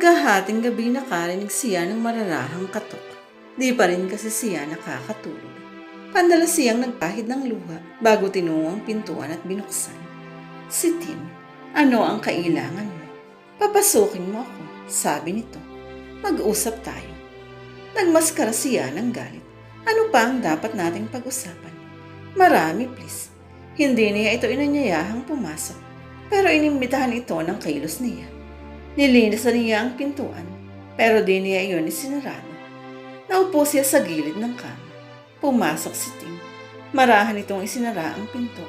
Maghahating gabi nakarinig siya ng mararahang katok. Di pa rin kasi siya nakakatulog. Pandalas siyang nagpahid ng luha bago tinungo ang pintuan at binuksan. Si Tim, ano ang kailangan mo? Papasukin mo ako, sabi nito. Mag-usap tayo. Nagmaskara siya ng galit. Ano pa ang dapat nating pag-usapan? Marami, please. Hindi niya ito inanyayahang pumasok, pero inimbitahan ito ng kilos niya. Nilinisan niya ang pintuan, pero di niya iyon isinarado. Naupo siya sa gilid ng kama. Pumasok si Tim. Marahan itong isinara ang pinto.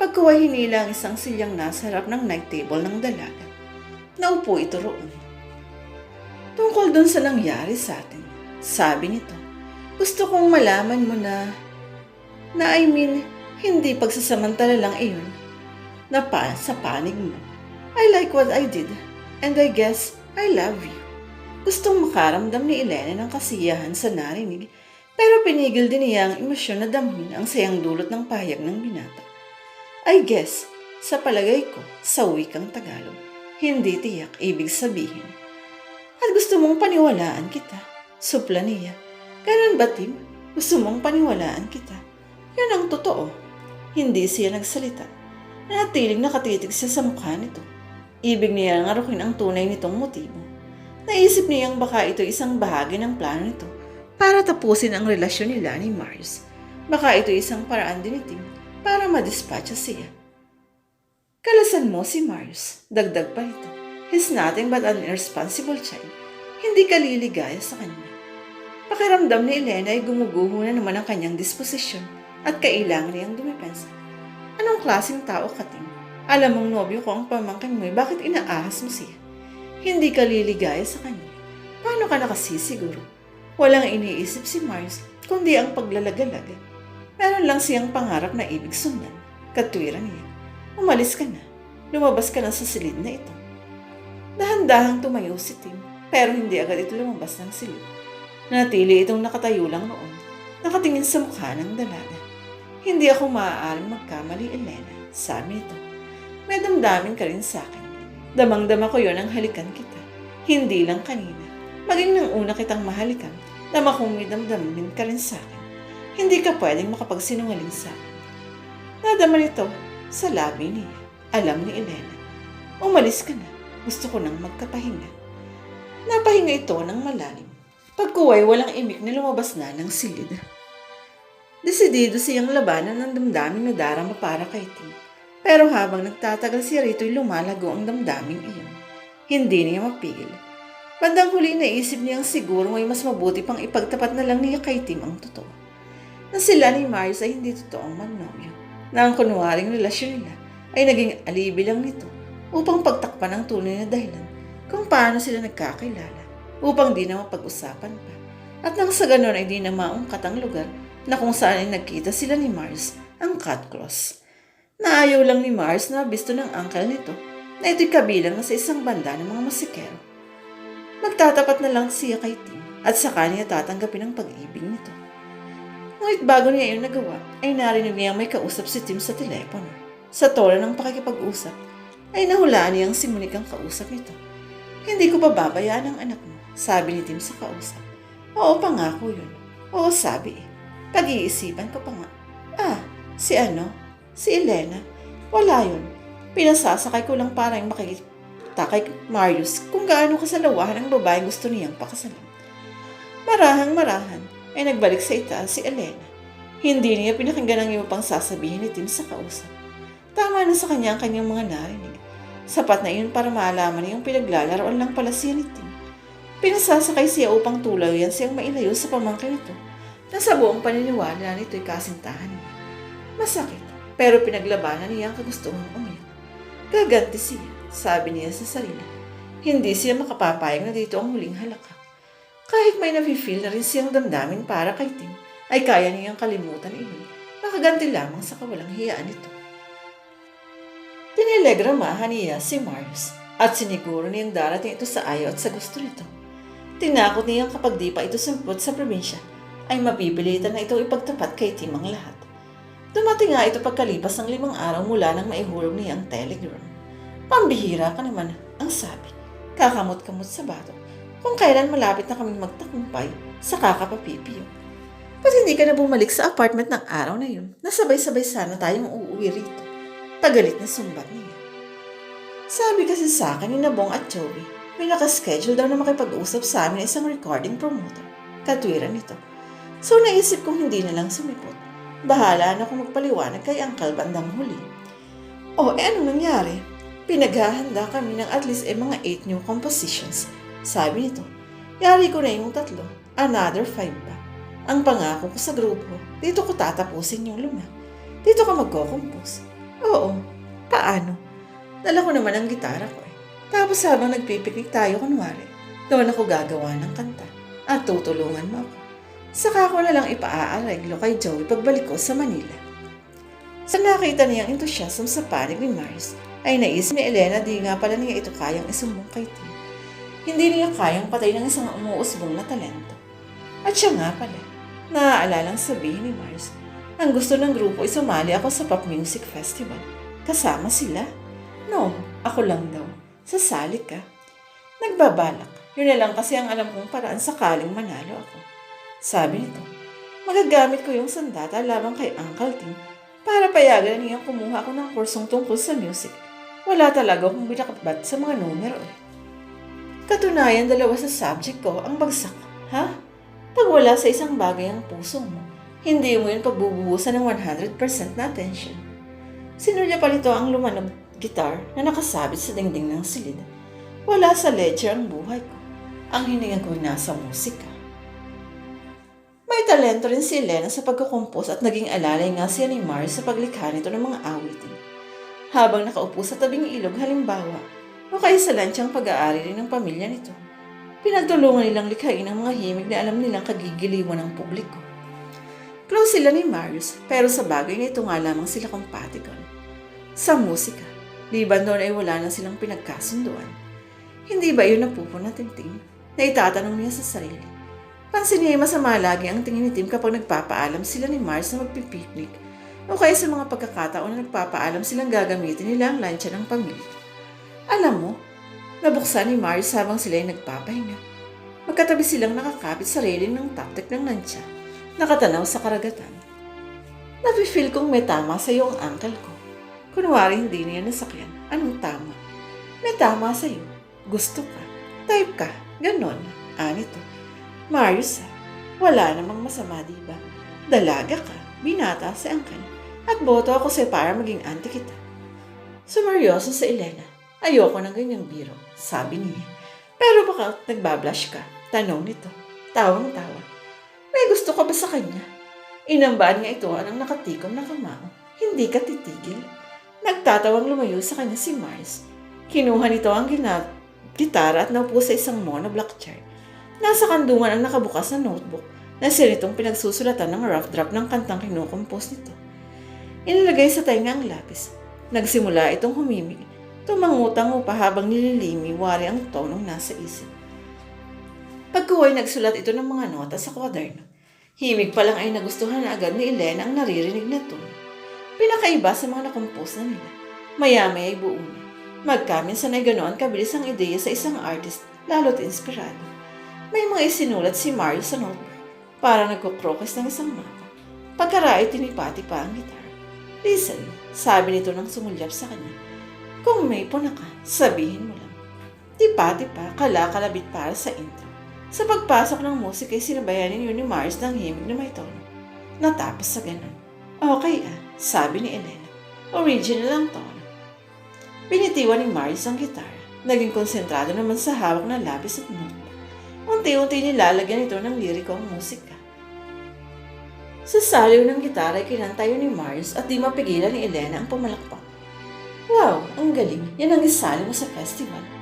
Pagkuha hinila ang isang silyang nasa harap ng night table ng dalaga. Naupo ito roon. Tungkol dun sa nangyari sa atin, sabi nito, gusto kong malaman mo na, na I mean, hindi pagsasamantala lang iyon, na pa sa panig mo. I like what I did, and I guess I love you. Gustong makaramdam ni Elena ng kasiyahan sa narinig, pero pinigil din niya ang emosyon na damhin ang sayang dulot ng pahayag ng binata. I guess, sa palagay ko, sa wikang Tagalog, hindi tiyak ibig sabihin. At gusto mong paniwalaan kita. Supla niya. Ganun ba, Tim? Gusto mong paniwalaan kita. Yan ang totoo. Hindi siya nagsalita. Natiling nakatitig siya sa mukha nito. Ibig niya ngarukin ang tunay nitong motibo. Naisip niyang baka ito isang bahagi ng plano nito para tapusin ang relasyon nila ni Marius. Baka ito isang paraan din ni Tim para madispatcha siya. Kalasan mo si Marius. Dagdag pa nito. He's nothing but an irresponsible child. Hindi ka liligaya sa kanya. Pakiramdam ni Elena ay gumuguho na naman ang kanyang disposisyon at kailangan niyang dumepensa. Anong klaseng tao ka, Tim? Alam mong nobyo ko ang pamangkin mo, eh, bakit inaahas mo siya? Hindi ka liligaya sa kanya. Paano ka nakasisiguro? Walang iniisip si Mars, kundi ang paglalagalag. Meron lang siyang pangarap na ibig sundan. Katwiran niya. Umalis ka na. Lumabas ka na sa silid na ito. Dahan-dahang tumayo si Tim, pero hindi agad ito lumabas ng silid. Natili itong nakatayo lang noon, nakatingin sa mukha ng dalaga. Hindi ako maaaring magkamali, Elena, sabi nito. May damdamin ka rin sa akin. Damang-dama ko yon ang halikan kita. Hindi lang kanina. Maging nang una kitang mahalikan, dama kong may damdamin ka rin sa akin. Hindi ka pwedeng makapagsinungaling sa akin. Nadama nito sa labi niya. Alam ni Elena. Umalis ka na. Gusto ko nang magkapahinga. Napahinga ito ng malalim. Pagkuway, walang imik na lumabas na ng silid. Desidido siyang labanan ng damdamin na darama para kay Tim. Pero habang nagtatagal siya rito'y lumalago ang damdamin iyon. Hindi niya mapigil. Bandang huli naisip niyang siguro may mas mabuti pang ipagtapat na lang niya kay Tim ang totoo. Na sila ni Marius ay hindi totoong magnobyo. Na ang kunwaring relasyon nila ay naging alibi lang nito upang pagtakpan ang tunay na dahilan kung paano sila nagkakilala upang di na mapag-usapan pa. At nang sa ganon ay di na maungkat ang lugar na kung saan ay nagkita sila ni Mars ang cut cross. Naayaw lang ni Mars na bisto ng uncle nito na ito'y kabilang sa isang banda ng mga musikero. Magtatapat na lang siya kay Tim at sa kanya tatanggapin ang pag-ibig nito. Ngunit bago niya iyon nagawa, ay narinig niya may kausap si Tim sa telepono. Sa tono ng pakikipag-usap, ay nahulaan niyang si Monique ang kausap nito. Hindi ko pababayaan ang anak mo, sabi ni Tim sa kausap. Oo, pangako yun. Oo, sabi eh. Pag-iisipan ko pa nga. Ah, si ano? Si Elena? Wala yun. Pinasasakay ko lang para yung makikita kay Marius kung gaano kasalawahan ang babaeng gusto niyang pakasalan. Marahang marahan ay nagbalik sa itaas si Elena. Hindi niya pinakinggan ang iba pang sasabihin ni Tim sa kausap. Tama na sa kanya ang kanyang mga narinig. Sapat na iyon para maalaman niya yung pinaglalaroan lang pala siya ni Tim. Pinasasakay siya upang tulayan siyang mailayo sa pamangkin nito na sa buong paniniwala nito'y kasintahan niya. Masakit, pero pinaglabanan niya ang kagustuhan umiyak. Gaganti siya, sabi niya sa sarili. Hindi siya makapapayag na dito ang huling halaka. Kahit may nafe-feel na rin siyang damdamin para kay Tim, ay kaya niyang kalimutan iyon. Makaganti lamang sa kawalang hiyaan nito. Tinelegramahan niya si Marius at siniguro niyang darating ito sa ayaw at sa gusto nito. Tinakot niyang kapag di pa ito sumpot sa probinsya, ay mapipilitan na itong ipagtapat kay Tim ang lahat. Dumating nga ito pagkalipas ng limang araw mula nang maihulog niya ang telegram. Pambihira ka naman, ang sabi. kakamot-kamot sa batok, kung kailan malapit na kaming magtakumpay sa kakapapipiyo. Ba't hindi ka na bumalik sa apartment ng araw na yun? Nasabay-sabay sana tayong uuwi rito. Pagalit na sumbat niya. Sabi kasi sa akin ni Nabong at Joey, may nakaschedule daw na makipag-usap sa amin isang recording promoter. Katwiran nito. So naisip kong hindi na lang sumipot. Bahala na kung magpaliwanag kay Uncle bandang huli. O, eh anong nangyari? Pinaghahanda kami ng at least eh mga 8 new compositions. Sabi nito, yari ko na yung tatlo, another 5 pa. Ang pangako ko sa grupo, dito ko tatapusin yung luma. Dito ka magko-compose. Oo, paano? Dala ko naman ang gitara ko eh. Tapos habang nagpipiknik tayo kunwari, doon ako gagawa ng kanta. At tutulungan mo ako. Saka ko na lang ipaaareglo kay Joey pagbalik ko sa Manila. Sa nakita niyang entusiasm sa panig ni Mars, ay naisip ni Elena di nga pala niya ito kayang isumbong kay Tim. Hindi niya kayang patay ng isang umuusbong na talento. At siya nga pala, naaalalang sabihin ni Mars, ang gusto ng grupo ay sumali ako sa pop music festival. Kasama sila? No, ako lang daw. Sasali ka. Nagbabalak. Yun na lang kasi ang alam kong paraan sakaling manalo ako. Sabi nito, magagamit ko yung sandata labang kay Uncle Tim para payagan niya kumuha ako ng kursong tungkol sa music. Wala talaga akong binakabat sa mga numero eh. Katunayan, dalawa sa subject ko ang bagsak. Ha? Pag wala sa isang bagay ang puso mo, hindi mo yun pagbubuhusan ng 100% na attention. Sinulya pa nito ang lumanog guitar na nakasabit sa dingding ng silid. Wala sa ledger ang buhay ko. Ang hininga ko nasa musika. Talento rin si Elena sa pagkukumpos at naging alalay nga siya ni Mars sa paglikha nito ng mga awitin. Habang nakaupo sa tabing ilog halimbawa, o kaya sa lansyang pag-aari rin ng pamilya nito. Pinagtulungan nilang likhain ang mga himig na alam nilang kagigiliwan ng publiko. Close sila ni Marius, pero sa bagay na ito nga lamang sila compatible. Sa musika, liban doon ay wala na silang pinagkasunduan. Hindi ba yun napupo na Tim na itatanong niya sa sarili? Pansin niya masama lagi ang tingin ni Tim kapag nagpapaalam sila ni Mars na magpipiknik o kaya sa mga pagkakataon na nagpapaalam silang gagamitin nila ang lansya ng pamilya. Alam mo, nabuksan ni Mars habang sila ay nagpapahinga. Magkatabi silang nakakapit sa railing ng taktik ng lansya, nakatanaw sa karagatan. Nafe-feel kong may tama sa iyo ang uncle ko. Kunwari hindi niya nasakyan, anong tama? May tama sa iyo. Gusto ka. Type ka. Ganon. Anito. Marius, wala namang masama, di ba? Dalaga ka, binata si Uncle, at boto ako sa'yo para maging auntie kita. Sumeryoso sa Elena. Ayoko ng ganyang biro, sabi niya. Pero baka nagbablush ka, tanong nito. Tawang-tawa. May gusto ka ba sa kanya? Inambaan niya ito anang nakatikom na kamao. Hindi ka titigil. Nagtatawang lumayo sa kanya si Mars. Kinuha nito ang gitara at naupo sa isang monoblock chair. Nasa kandungan ang nakabukas na notebook na sinitong pinagsusulatan ng rough draft ng kantang kinukompose nito. Inilagay sa tainga ang lapis. Nagsimula itong humimig. Tumangutang upa habang nililimi wari ang tonong nasa isip. Pagkuhay nagsulat ito ng mga nota sa kwaderno. Himig pa lang ay nagustuhan na agad ni Elena ang naririnig na tono. Pinakaiba sa mga nakompose na nila. Maya-maya ay buo na. Magkaminsan ay ganoon kabilis ang ideya sa isang artist, lalo't inspirado. May mga isinulat si Mario sa notebook, para nagkukrokes ng isang mapa. Pagkarait, tinipati pa ang gitar. Listen, sabi nito nang sumulyap sa kanya. Kung may puna ka, sabihin mo lang. Tipa-tipa, kala-kalabit para sa intro. Sa pagpasok ng musik ay sinabayanin yun ni Mars ng himig na may tono. Natapos sa ganun. Okay ah, sabi ni Elena. Original ang tono. Binitiwan ni Mars ang gitara. Naging konsentrado naman sa hawak na lapis at notebook. Unti-unti nilalagyan ito ng liriko ang musika. Sa saliw ng gitara ay kinantayo ni Mars at di mapigilan ni Elena ang pumalakpak. Wow, ang galing. Yan ang isali mo sa festival.